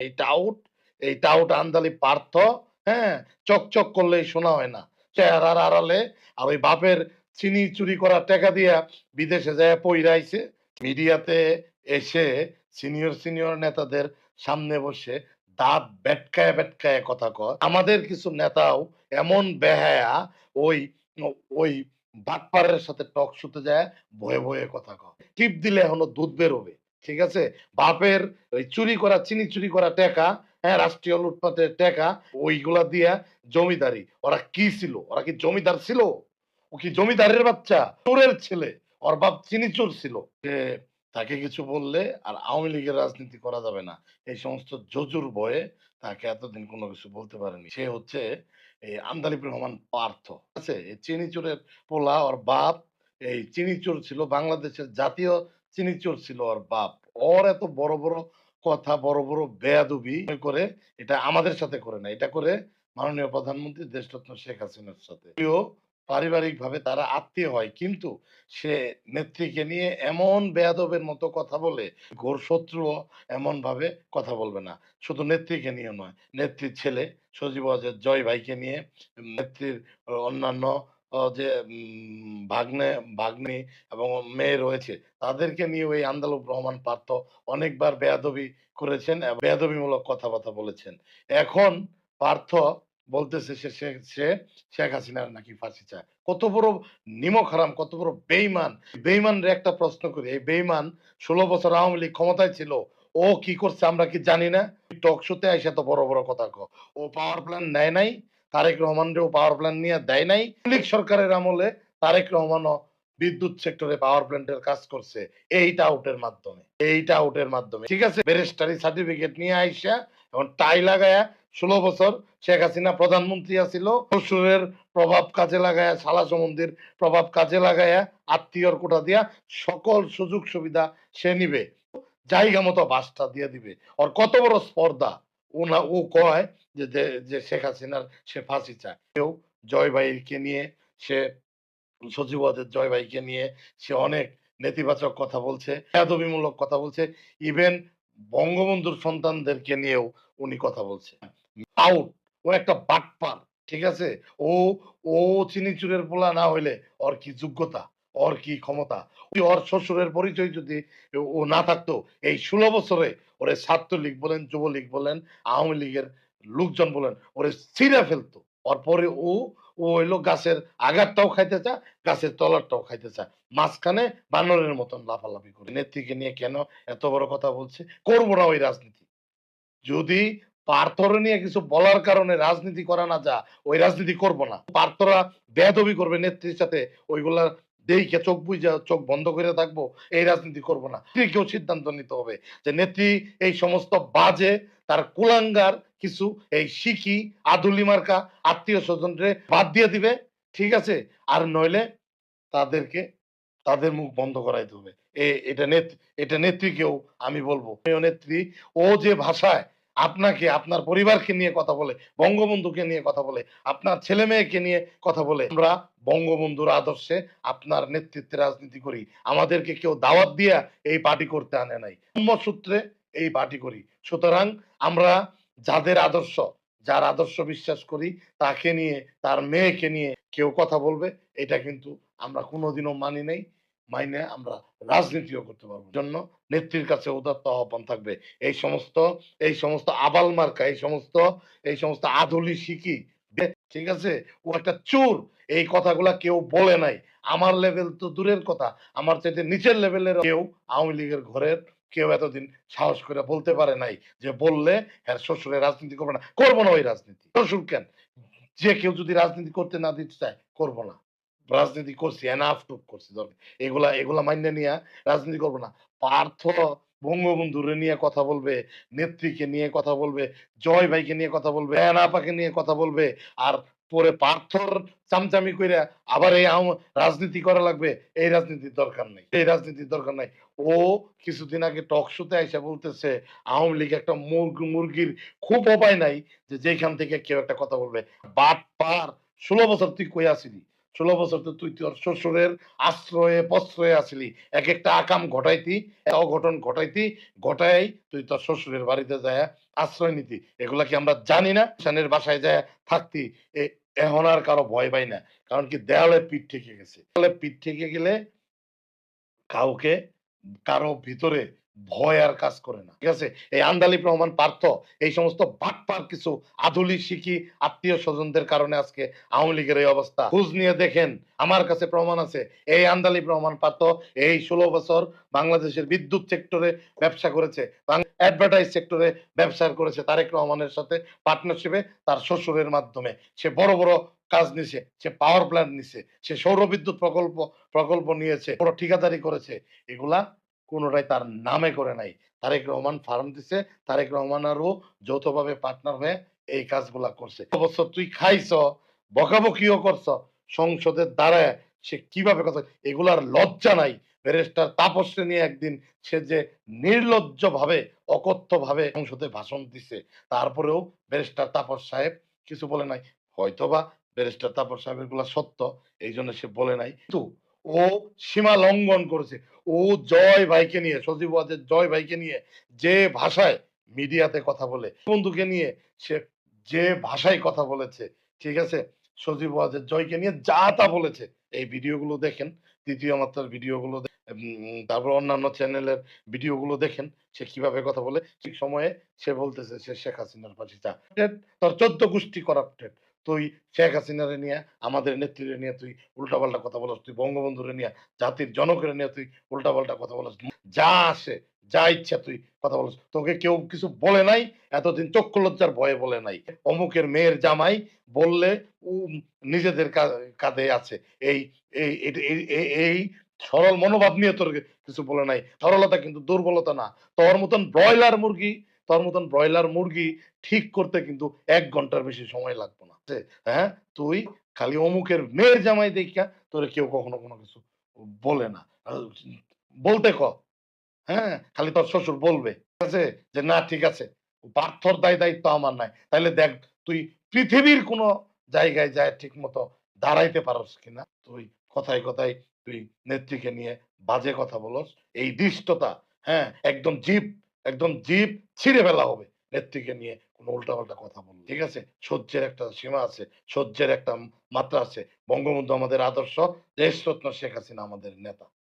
এই টাউট এই টাউট আন্দালি পার্থ হ্যাঁ? চকচক করলেই শোনা হয় না। চেহারার আড়ালে, আর ওই বাপের চিনি চুরি করা টাকা দিয়া বিদেশে যায় পইরাইছে মিডিয়াতে এসে সিনিয়র সিনিয়র নেতাদের সামনে বসে দাঁত বেটকায় বেটকায় কথা কয়। আমাদের কিছু নেতাও এমন বেহায়া, ওই ওই বাটপারের সাথে টক শুতে যায়, ভয়ে ভয়ে কথা কয়। টিপ দিলে এখনও দুধ বেরোবে। ঠিক আছে? বাপের ওই চুরি করা, চিনি চুরি করা টাকা হ্যাঁ রাষ্ট্রীয় লুটপাটের টাকা, ওইগুলা দিয়া জমিদারি। ওরা কি ছিল? ওরা কি জমিদার ছিল? ও কি জমিদারের বাচ্চা? চোরের ছেলে। ওর বাপ চিনি চোর ছিল। তাকে কিছু বললে আর আওয়ামী লীগের রাজনীতি করা যাবে না। এই সমস্ত জজুর ভয়ে তাকে এতদিন কোনো কিছু বলতে পারেনি। সে হচ্ছে এই আন্দালিব রহমান পার্থ। আছে? এই চিনি চোরের পোলা, ওর বাপ, এই চিনি চোর ছিল বাংলাদেশের জাতীয় চিনি চোর ছিল ওর বাপ। ওর এত বড় বড় কথা, বড় বড় বেয়াদুবি করে এটা আমাদের সাথে করে না এটা করে মাননীয় প্রধানমন্ত্রী দেশরত্ন শেখ হাসিনার সাথে। পারিবারিক ভাবে তারা আত্মীয় হয়, কিন্তু সে নেত্রীকে নিয়ে এমন বেয়াদবের মতো কথা বলে, ঘোর শত্রু এমন ভাবে কথা বলবে না। শুধু নেত্রীকে নিয়ে নয়, নেত্রীর ছেলে সজীব জয় ভাইকে নিয়ে নেত্রীর অন্যান্য আহ, যে ভাগ্নে ভাগ্নি এবং মেয়ে রয়েছে তাদেরকে নিয়ে ওই আন্দালুব রহমান পার্থ অনেকবার বেয়াদবি করেছেন এবং বেয়াদবিমূলক কথাবার্তা বলেছেন। এখন পার্থ বলতেছে সে সে- শেখ হাসিনার নাকি ফাঁসি চায়। কত বড় নিমক হারাম কত বড় বেইমান বেইমানের একটা প্রশ্ন করি এই বেইমান ষোলো বছর আওয়ামী লীগ ক্ষমতায় ছিল ও কি করছে আমরা কি জানি না? টক শোতে আইসা তো বড় বড় কথা কো ও পাওয়ার প্ল্যান নেয় নাই তারেক রহমান ও পাওয়ার প্ল্যান নিয়ে দেয় নাই। লীগ সরকারের আমলে তারেক রহমানও বিদ্যুৎ সেক্টরে পাওয়ার প্ল্যান্টের কাজ করছে। এইটা আউটের মাধ্যমে, এইটা আউটের মাধ্যমে। ঠিক আছে ব্যারিস্টারি সার্টিফিকেট নিয়ে আইসা এখন টাই লাগায়া ষোলো বছর শেখ হাসিনা প্রধানমন্ত্রী আছিল, শ্বশুরের প্রভাব কাজে লাগায়া সালা সম্বন্ধীর প্রভাব কাজে লাগায়া, আত্মীয়র কোটা দিয়া সকল সুযোগ সুবিধা সে নিবে। জায়গা মতো বাসটা দিয়ে দিবে। ওর কত বড় স্পর্ধা। ও না ও কয় যে, যে- শেখ হাসিনার সে ফাঁসি চায়। কেউ জয় ভাইকে নিয়ে, সে সচিবাদের জয় ভাইকে নিয়ে, সে অনেক নেতিবাচক কথা বলছে, বেয়াদবিমূলক কথা বলছে, ইভেন বঙ্গবন্ধুর সন্তানদেরকে নিয়েও উনি কথা বলছে। আউট, ও একটা বাটপার, ঠিক আছে? ও ও চিনিচুরের পোলা না হইলে ওর কি যোগ্যতা? ওর কি ক্ষমতা? ওই ওর শ্বশুরের পরিচয় যদি ও না থাকতো, এই ষোলো বছরে ওরে ছাত্রলীগ বলেন, যুবলীগ বলেন, আওয়ামী লীগের লোকজন বলেন, ওরে ছিঁড়ে ফেলতো। ওর পরে ও ও হইল গাছের আগারটাও খাইতে চায়, গাছের তলারটাও খাইতে চায়। মাঝখানে বানরের মতন লাফালাফি করে। নেত্রীকে নিয়ে কেন এত বড় কথা বলছে? করব না ওই রাজনীতি। যদি পার্থর নিয়ে কিছু বলার কারণে রাজনীতি করা না যা ওই রাজনীতি করব না। পার্থরা বেদবি করবে নেত্রীর সাথে, ওইগুলা দেখে চোখ বুঝে চোখ বন্ধ করে থাকব, এই রাজনীতি করব না। কেউ সিদ্ধান্ত নিতে হবে যে নেত্রী এই সমস্ত বাজে, তার কুলাঙ্গার কিছু এই শিখি, আদুলি মার্কা আত্মীয় স্বজনরে বাদ দিয়ে দিবে, ঠিক আছে? আর নইলে তাদেরকে, তাদের মুখ বন্ধ করাইতে হবে। এ- এটা নেত্রী, এটা নেত্রীকেও আমি বলব। নেত্রী, ও যে ভাষায় আপনাকে, আপনার পরিবারকে নিয়ে কথা বলে, বঙ্গবন্ধুকে নিয়ে কথা বলে, আপনার ছেলে মেয়েকে নিয়ে কথা বলে। আমরা বঙ্গবন্ধুর আদর্শে আপনার নেতৃত্বে রাজনীতি করি। আমাদেরকে কেউ দাওয়াত দিয়া এই পার্টি করতে আনে নাই। সূত্রে এই পার্টি করি। সুতরাং আমরা যাদের আদর্শ, যার আদর্শ বিশ্বাস করি, তাকে নিয়ে, তার মেয়েকে নিয়ে কেউ কথা বলবে, এটা কিন্তু আমরা কোনোদিনও মানি নাই। মাইনে আমরা রাজনীতিও করতে পারব। জন্য নেত্রীর কাছে উদাত্ত আহ্বান থাকবে। এই সমস্ত এই সমস্ত আবাল মার্কা, এই সমস্ত এই সমস্ত আধুলি শিখি ঠিক আছে? ও একটা চোর। এই কথাগুলা কেউ বলে নাই। আমার লেভেল তো দূরের কথা। আমার চাইতে নিচের লেভেলের কেউ আওয়ামী লীগের ঘরের কেউ এতদিন সাহস করে বলতে পারে নাই যে বললে হ্যাঁ শ্বশুরের রাজনীতি করবে না। করব না ওই রাজনীতি। শ্বশুর কেন? যে কেউ যদি রাজনীতি করতে না দিতে চায়, করব না। রাজনীতি করছি এনাফ করছি দরকার এগুলা এগুলা মান্য নিয়ে রাজনীতি করব না। পার্থ বঙ্গবন্ধুরে নিয়ে কথা বলবে, নেত্রীকে নিয়ে কথা বলবে, জয় ভাইকে নিয়ে কথা বলবে এনাপাকে নিয়ে কথা বলবে, আর পরে পার্থর চামচামি কইরা আবার এই রাজনীতি করা লাগবে, এই রাজনীতির দরকার নেই, এই রাজনীতির দরকার নাই। ও কিছুদিন আগে টক শোতে এসে বলতেছে, আওয়ামী লীগ একটা মুরগি, মুরগির খুব উপায় নাই যে যেখান থেকে কেউ একটা কথা বলবে। বাট পার ষোলো বছর তুই কই আসিলি ষোলো বছর তো তুই তোর শ্বশুরের আশ্রয়ে প্রশ্রয়ে আসলি। এক একটা আকাম ঘটাইতি অঘটন ঘটাইতি, ঘটাই তুই তোর শ্বশুরের বাড়িতে যায় আশ্রয় নিতি। এগুলা কি আমরা জানি না? শানের বাসায় যায় থাকতি এখন আর কারও ভয় পাই না। কারণ কি দেয়ালে পিঠ ঠেকে গেছে। দেয়ালে পিঠ ঠেকে গেলে কাউকে, কারও ভিতরে ভয় আর কাজ করে না। ঠিক আছে? এই আন্দালি প্রমাণ পার্থ, এই সমস্ত বাটপার কিছু আধুলি শিখি আত্মীয় স্বজনদের কারণে আজকে আওয়ামী লীগের এই অবস্থা। খোঁজ নিয়ে দেখেন, আমার কাছে প্রমাণ আছে। এই আন্দালি প্রমাণ পার্থ এই ষোলো বছর বাংলাদেশের বিদ্যুৎ সেক্টরে ব্যবসা করেছে। অ্যাডভার্টাইজ সেক্টরে ব্যবসা করেছে তারেক রহমানের সাথে পার্টনারশিপে তার শ্বশুরের মাধ্যমে। সে বড় বড় কাজ নিছে, সে পাওয়ার প্ল্যান্ট নিছে, সে সৌর বিদ্যুৎ প্রকল্প প্রকল্প নিয়েছে, বড় ঠিকাদারি করেছে। এগুলা কোনোটাই তার নামে করে নাই। তারেক রহমান ফার্ম দিছে। তারেক রহমান আরও যৌথভাবে পার্টনার হয়ে এই কাজগুলা করছে। অবশ্য তুই খাইছ, বকাবকিও করছ সংসদের দ্বারায় সে কীভাবে কথা এগুলার লজ্জা নাই। ব্যারিস্টার তাপসকে নিয়ে একদিন সে যে নির্লজ্জ ভাবে অকথ্য ভাবে সংসদে ভাষণ দিছে, তারপরেও ব্যারিস্টার তাপস সাহেব কিছু বলে নাই। হয়তোবা ব্যারিস্টার তাপস সাহেবেরগুলা সত্য এই জন্য সে বলে নাই। কিন্তু ও সীমা লঙ্ঘন করেছে। ও জয় ভাইকে নিয়ে, সজীব ওয়াজের জয় ভাইকে নিয়ে যে ভাষায় মিডিয়াতে কথা বলে, বন্ধুকে নিয়ে সে যে ভাষায় কথা বলেছে, ঠিক আছে? সজীব ওয়াজের জয়কে নিয়ে যা তা বলেছে। এই ভিডিওগুলো দেখেন তৃতীয় মাত্রার ভিডিওগুলো তারপর অন্যান্য চ্যানেলের ভিডিওগুলো দেখেন, সে কীভাবে কথা বলে, ঠিক সময়ে সে বলতেছে সে শেখ হাসিনার পাশে চা তোর চোদ্দ গোষ্ঠী করাপ্টেড তুই শেখ হাসিনারে নিয়ে, আমাদের নেত্রীরে নিয়ে তুই উল্টাপাল্টা কথা বলস, তুই বঙ্গবন্ধুরে নিয়ে, জাতির জনকের নিয়ে তুই উল্টাপাল্টা কথা বলস। যা আসে, যা ইচ্ছা তুই কথা বলস। তোকে কেউ কিছু বলে নাই, এতদিন চক্ষু লজ্জার ভয়ে বলে নাই। অমুকের মেয়ের জামাই বললে নিজেদের কাঁধে আছে। এই- এই সরল মনোভাব নিয়ে তোর কিছু বলে নাই। সরলতা কিন্তু দুর্বলতা না। তোর মতন ব্রয়লার মুরগি তোর মতন ব্রয়লার মুরগি ঠিক করতে কিন্তু এক ঘণ্টার বেশি সময় লাগবে না। হ্যাঁ তুই খালি অমুকের মেয়ের জামাই দেখা তোর কেউ কখনো কোনো কিছু বলে না। বলতে ক হ্যাঁ খালি তোর শ্বশুর বলবে, ঠিক আছে? যে না, ঠিক আছে। পার্থর দায় দায়িত্ব আমার নাই। তাহলে দেখ, তুই পৃথিবীর কোনো জায়গায় যায় ঠিক মতো দাঁড়াইতে পারস কিনা? তুই কথায় কথায় তুই নেত্রীকে নিয়ে বাজে কথা বলস। এই দৃষ্টতা হ্যাঁ একদম জিপ একদম জীব ছিঁড়ে ফেলা হবে। নেত্রীকে নিয়ে কোনো উল্টাপাল্টা কথা বলব ঠিক আছে? সহ্যের একটা সীমা আছে, সহ্যের একটা মাত্রা আছে। বঙ্গবন্ধু আমাদের আদর্শ, দেশরত্ন শেখ হাসিনা আমাদের নেতা।